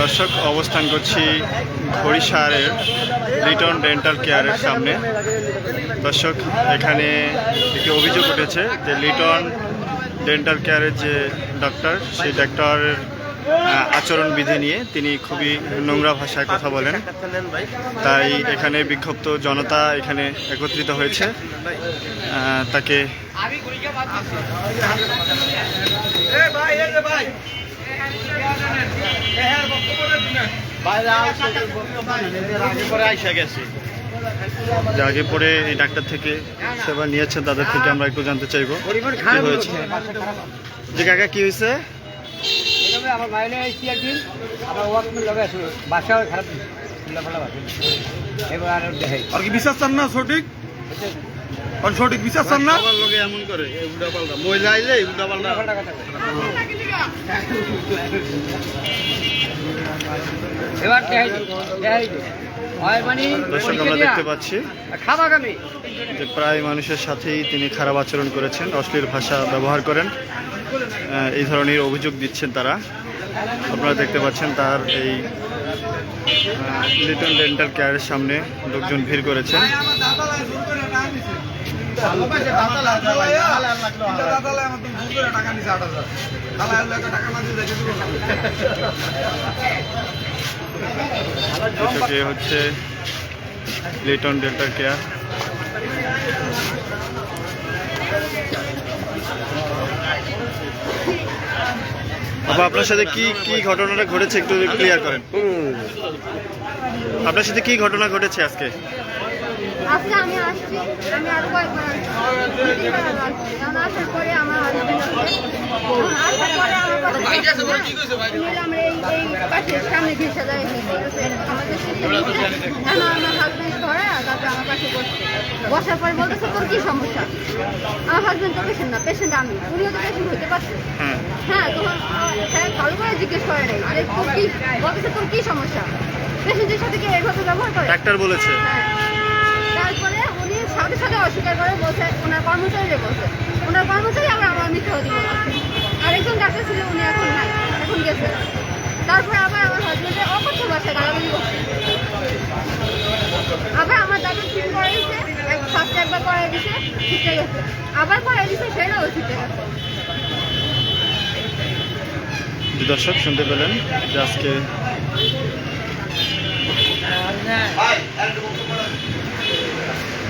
দর্শক অবস্থান করছি হরিশারের রিটন ডেন্টাল কেয়ারের সামনে। দর্শক এখানে একটি অভিযোগ উঠেছে যে লিটন ডেন্টাল কেয়ারের যে ডক্টর সেই ডক্টরের আহ, আচরণবিধি নিয়ে তিনি খুবই নোংরা ভাষায় কথা বলেন। তাই এখানে বিক্ষুব্ধ জনতা এখানে একত্রিত হয়েছে। তাকে আগে পরে এই ডাক্তার থেকে সেবা নিয়েছেন তাদের থেকে আমরা একটু জানতে চাইব হয়েছে। যে কাকা কি হয়েছে? আমার মাইনে এসেছি একদিন আমার ওয়ার্কম্যান লগে বাসাও খারাপ এবার আর দেখাই। আর কি বিশ্বাস চান না সঠিক? সঠিক বিশ্বাস চান না? এমন করে মহিলা আইলে উল্টা পাল্টা। এবার মানে দর্শক আমরা দেখতে পাচ্ছি যে প্রায় মানুষের সাথেই তিনি খারাপ আচরণ করেছেন অশ্লীল ভাষা ব্যবহার করেন আহ, এই ধরনের অভিযোগ দিচ্ছেন তারা। আপনারা দেখতে পাচ্ছেন তার এই লিটন ডেন্টাল কেয়ারের সামনে লোকজন ভিড় করেছেন। হচ্ছে লিটন ডেন্টাল কেয়ার বাবা আপনার সাথে কি কি ঘটনাটা ঘটেছে একটু ক্লিয়ার করেন। আপনার সাথে কি ঘটনা ঘটেছে আজকে? আজকে আমি আসছি। আমি আরও কয়েকবার আসছি। আরও কারণ আসার পরে আমার আসার পরে আমার পাশে মিলে আমরা এই এই পাশের সামনে ঘেসে যায় আমাদের। এখন আমার ধরে আর তারপরে আমার পাশে বসছে। বসার পরে বলতেছে তোর কি সমস্যা? আমার হাজবেন্ড তো পেশেন্ট না পেশেন্ট আমি। উনিও তো পেশেন্ট হতে পারছে। হ্যাঁ। হ্যাঁ তখন স্যার ভালো করে জিজ্ঞেস করে নাই। যে তোর কি বলতেছে তোর কি সমস্যা? পেশেন্টের সাথে কি এইভাবে ব্যবহার করে? ডাক্তার বলেছে। হ্যাঁ। সাথে সাথে অস্বীকার করে বলছে ওনার কর্মচারীরা বলছে ওনার কর্মচারী আবার আমার মিথ্যাবাদী বলছে আরেকজন ডাক্তার ছিল উনি এখন নাই এখন গেছে। তারপরে আবার আমার হাজবেন্ডের অকথ্য ভাষায় গালাগালি করছে। আবার আমার দাদা ঠিক করাইছে ফার্স্ট একবার করাই দিছে ঠিকঠাক গেছে। আবার করাই দিছে সেটাও আছে যে দর্শক শুনতে পেলেন যে আজকে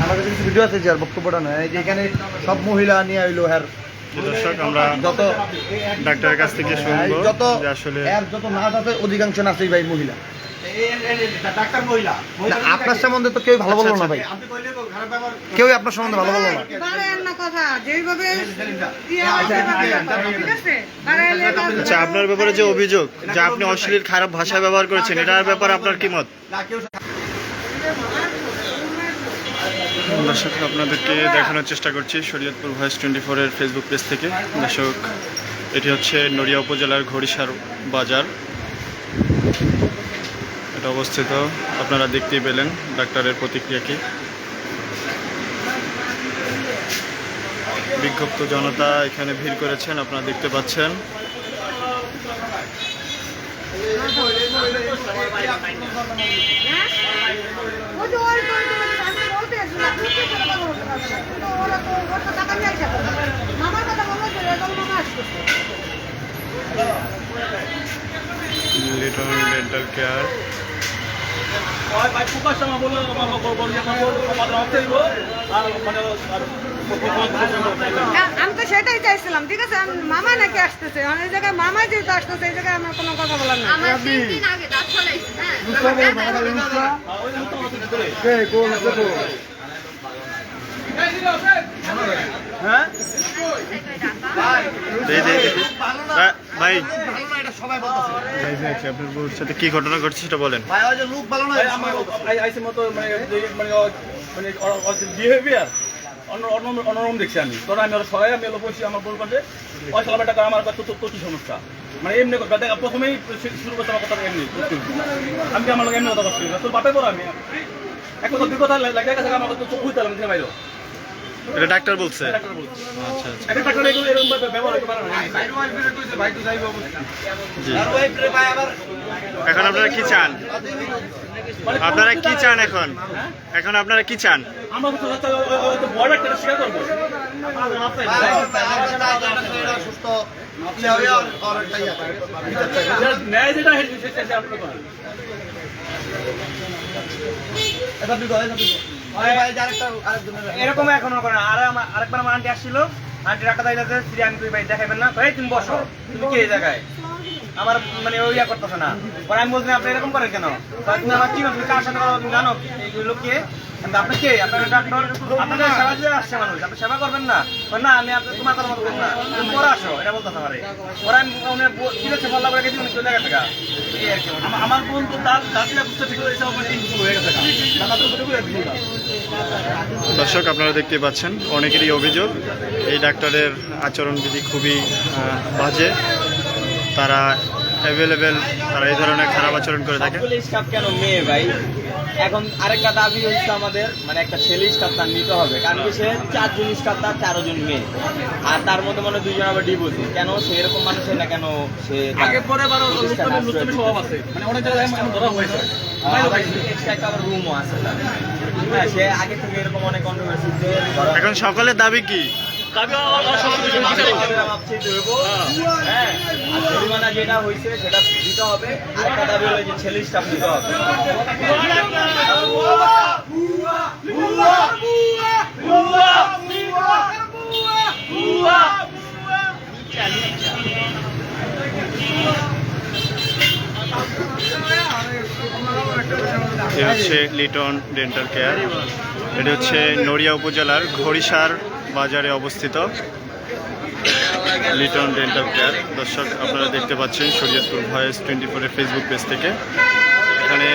আমার কাছে কিছু ভিডিও আছে যার বক্তব্যটা নয়। এই যে এখানে সব মহিলা নিয়ে আইলো হ্যার। দর্শক আমরা যত ডাক্তারের কাছ থেকে শুনব যত আসলে এর যত নাচ আছে অধিকাংশ নাচেই ভাই মহিলা। আপনার সম্বন্ধে তো কেউ ভালো বলল না ভাই। কেউ আপনার সম্বন্ধে ভালো বলল না। বাড়ায়েন না কথা যেইভাবে আছে বাড়ায়েন, ঠিক আছে? বাড়াইলে এটা- আপনার ব্যাপারে যে অভিযোগ যে আপনি অশ্লীল খারাপ ভাষা ব্যবহার করেছেন এটার ব্যাপারে আপনার কি মত? দর্শক, আপনাদেরকে দেখানোর চেষ্টা করছি শরীয়তপুর ভয়েস টোয়েন্টি ফোরের ফেসবুক পেজ থেকে। দর্শক, এটি হচ্ছে নড়িয়া উপজেলার ঘড়িসার বাজার। এটা অবস্থিত, আপনারা দেখতেই পেলেন ডাক্তারের প্রতিক্রিয়া কি। বিক্ষুব্ধ জনতা এখানে ভিড় করেছেন, আপনারা দেখতে পাচ্ছেন ওই যে ওই তো- ওই তো- ওই তো আমি বলতে আছি না, তুমি কি করে কথা বলতে পারবে না? কিন্তু ওরা তো ওর তো টাকা নিয়ে আসে। মামার কথা বলল যে এরকম মামা আসতেছে। লিটন ডেন্টাল কেয়ার হ্যাঁ, আমি তো সেটাই চাইছিলাম ঠিক আছে আমি মামা নাকি আসতেছে মানে এই জায়গায় মামা যেহেতু আসতেছে এই জায়গায় আমার কোনো কথা বলার নাই আমার হ্যাঁ? ভাই আচ্ছা, আপনার বউর সাথে কি ঘটনা ঘটছে সেটা বলেন। ভাই ওই যে লোক ভালো না আইসি মতো মানে যে- মানে মানে বিহেভিয়ার অন্যরকম দেখছি আমি। ধরো আমি ওরা সবাই আমি এলো বসি আমার বল কাছে পয়সা লাভের টাকা আমার কাছে তো তো কি সমস্যা? মানে এমনি কথা দেখা প্রথমেই শুরু করতে আমার কথা এমনি আমি আমার লোক এমনি কথা করছি তোর বাপে বড় আমি? এক কথা দুই কথা লাগে আমার কথা চোখ বুঝতে পারলাম বাইরে এটা ডাক্তার বলছে আচ্ছা আচ্ছা একটা ডাক্তার এরকম ব্যবহার করতে পারে না জি এখন আপনারা কি চান মানে আপনারা কি চান এখন এখন আপনারা কি চান আমরা তো স্বীকার করব সুস্থ ইয়ে হয়ে ইয়ে ন্যায় যেটা আপনারা এটা দুটো, এটা দুটো। এরকম এখনও করে আর আরেকবার আমার আন্টি আসছিল। আন্টি রাখা দাইলাতে সিরি আমি তুই ভাই, দেখাবেন না? ভাই তুমি বসো। তুমি কি এই জায়গায়? আমার মানে ওই ইয়া করতেছে না। পরে আমি বলছি, আপনি এরকম করেন কেন? তুমি আমার কি তুমি কার সাথে তুমি জানো? লোক কিন্তু আপনি কে? আপনার ডাক্তার আপনাদের সেবা দিয়ে আসছে মানুষ। আপনি সেবা করবেন না। না আমি আপনার তোমার কথা মতো না। তুমি পরে আসো এটা বলতেছে আমারে। আমি উনি উনি চলে গেছে গা। বোন তো তার বুঝতে ঠিক হয়েছে হয়ে গেছে দর্শক আপনারা দেখতে পাচ্ছেন অনেকেরই অভিযোগ এই ডাক্তারের আচরণবিধি খুবই বাজে। তারা অ্যাভেলেবেল তারা এই ধরনের খারাপ আচরণ করে থাকে। কেন মেয়ে ভাই? এখন আরেকটা দাবি হচ্ছে আমাদের মানে একটা ছেলে স্টাফ তার নিতে হবে। কারণ কি সে চারজন স্টাফ তার চারজন মেয়ে। আর তার মধ্যে মানে দুজন আবার ডিভোর্স কেন সে এরকম মানুষ না কেন সে আগে পরে বারো। স্বভাব আছে। মানে অনেক জায়গায় ধরা হয়েছে। হ্যাঁ সে আগে থেকে এরকম অনেক কন্ট্রোভার্সিতে ধরা এখন সকলের দাবি কি? হচ্ছে। হ্যাঁ। যেটা হয়েছে সেটা দিতে হবে। আরেকটা দাবি হলো যে ছেলে স্টাফ দিতে হবে। এ হচ্ছে লিটন ডেন্টাল কেয়ার। এটি হচ্ছে নড়িয়া উপজেলার ঘড়িসার বাজারে অবস্থিত লিটন ডেন্টাল কেয়ার। দর্শক, আপনারা দেখতে পাচ্ছেন শরীয়তপুর ভয়েস টোয়েন্টি ফোরের ফেসবুক পেজ থেকে। এখানে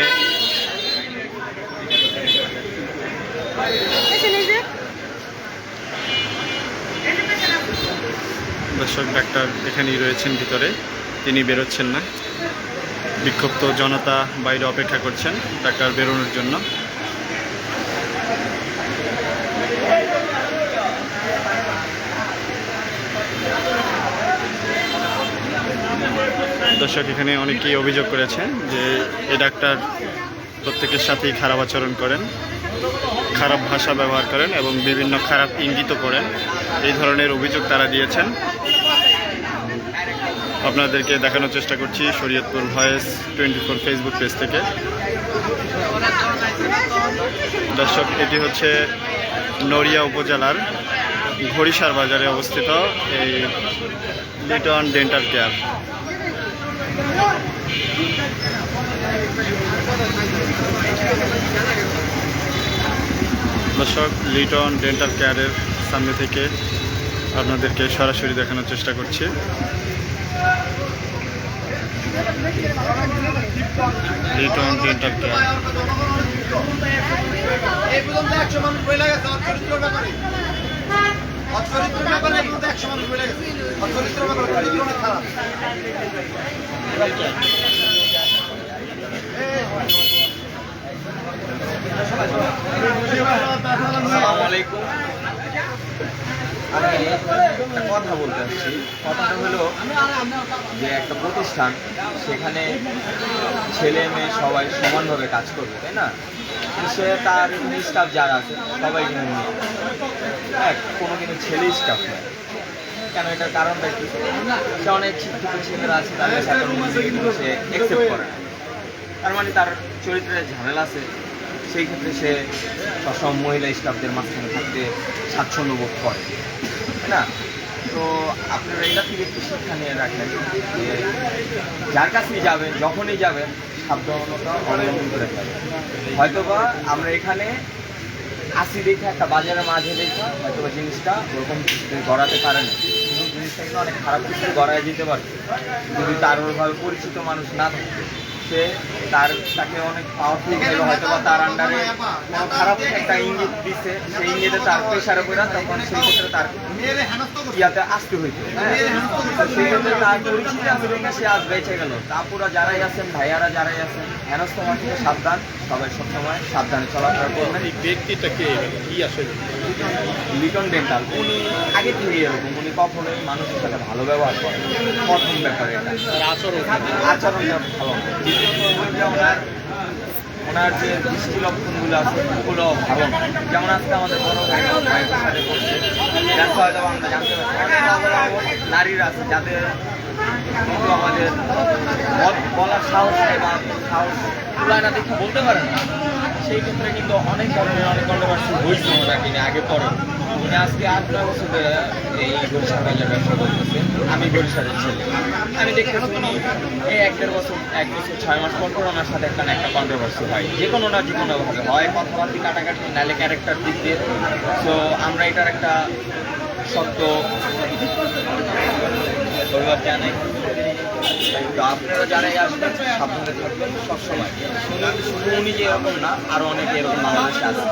দর্শক, ডাক্তার এখানেই রয়েছেন ভিতরে। তিনি বেরোচ্ছেন না। বিক্ষুব্ধ জনতা বাইরে অপেক্ষা করছেন ডাক্তার বেরোনোর জন্য। দর্শক, এখানে অনেকেই অভিযোগ করেছেন যে এই ডাক্তার প্রত্যেকের সাথেই খারাপ আচরণ করেন। খারাপ ভাষা ব্যবহার করেন এবং বিভিন্ন খারাপ ইঙ্গিত করেন। এই ধরনের অভিযোগ তারা দিয়েছেন। আপনাদেরকে দেখানোর চেষ্টা করছি Shariatpur voice twenty four Facebook page থেকে। দর্শক, এটি হচ্ছে নড়িয়া উপজেলার ঘড়িসার বাজারে অবস্থিত এই লিটন ডেন্টাল কেয়ার। দর্শক লিটন ডেন্টাল কেয়ারের সামনে থেকে আপনাদেরকে সরাসরি দেখানোর চেষ্টা করছি। Liton dental care. আলাইকুম আমি একটা কথা বলতে চাচ্ছি কথাটা হলো যে একটা প্রতিষ্ঠান, সেখানে ছেলে মেয়ে সবাই সমানভাবে কাজ করবে, তাই না? সে তার স্টাফ যারা আছে, সবাই কিন্তু। হ্যাঁ কোনো কিন্তু ছেলে স্টাফ নয়। কেন? এটার কারণটা কি? সে অনেক শিক্ষিত ছেলেরা আছে, তাদের সাথে সে অ্যাকসেপ্ট করে তার মানে তার চরিত্রের ঝামেলা আছে। সেই ক্ষেত্রে সে সব মহিলা স্টাফদের মাঝখানে থাকতে স্বাচ্ছন্দ্য বোধ করে। না? তো আপনারা এটা থেকে একটু শিক্ষা নিয়ে রাখেন যে যার কাছেই যাবেন যখনই যাবেন সাবধানতা অবলম্বন করে যাবেন হয়তোবা আমরা এখানে আসি দেখে একটা বাজারের মাঝে দেখে হয়তো বা জিনিসটা ওরকম গড়াতে পারে না। জিনিসটা কিন্তু অনেক খারাপ কিছু গড়ায় যেতে পারে। যদি তার ওইভাবে পরিচিত মানুষ না থাকে সে তার, তাকে অনেক পাওয়ারফুল হয়তো বা তার আন্ডারে খারাপ একটা ইঙ্গিত দিচ্ছে সেই ইঙ্গিতে তার প্রেশারে করে তখন সেই ক্ষেত্রে তার করছে ইয়াতে আসতে হইতো। সেই ক্ষেত্রে তার পরিচিত দেখে সে আজ বেঁচে গেল। তারপরে যারাই আছেন, ভাইয়ারা যারাই আছেন, হেনস্থ থেকে সাবধান। সবাই সবসময় সাবধানে চলাফেরা করবেন। ব্যক্তিটা কে? কি আসলে? লিটন ডেন্টাল উনি আগে থেকে এরকম উনি কখনোই মানুষের সাথে ভালো ব্যবহার করেন প্রথম ব্যাপারে এটা। আচরণটা ভালো। দ্বিতীয়ত ওনার ওনার যে দৃষ্টি লক্ষণগুলো আছে ওগুলো ভালো যেমন আজকে আমাদের বড় ভাই সাথে করছে। হয়তো আমরা জানতে পারছি নারীরা আছে যাদের কিন্তু আমাদের বল- বলার সাহস বা সাহস তুলায় না দেখে বলতে পারে না। সেই ক্ষেত্রে কিন্তু অনেক ধরনের অনেক কন্ট্রোভার্সি হয়েছে ওনাকে নিয়ে আগে পরে। উনি আজকে আট, নয় বছর ধরে এই বরিশাল বাজার ব্যবসা করতেছে। আমি বরিশালের ছেলে। আমি দেখতেছি উনি এই এক দেড় বছর, এক বছর, ছয় মাস পর পর ওনার সাথে একটা একটা কন্ট্রোভার্সি হয়। যে কোনো না যে কোনো ভাবে হয়, কথাবার্তি কাটাকাটি নাহলে ক্যারেক্টার দিক দিয়ে। তো আমরা এটার একটা সত্য পরিবার জানে তো আপনারা জানেন আসলে সাবধানে থাকবেন সবসময়। শুধু উনি যে এরকম না, আরও অনেকে এরকম বাংলাদেশে আছে।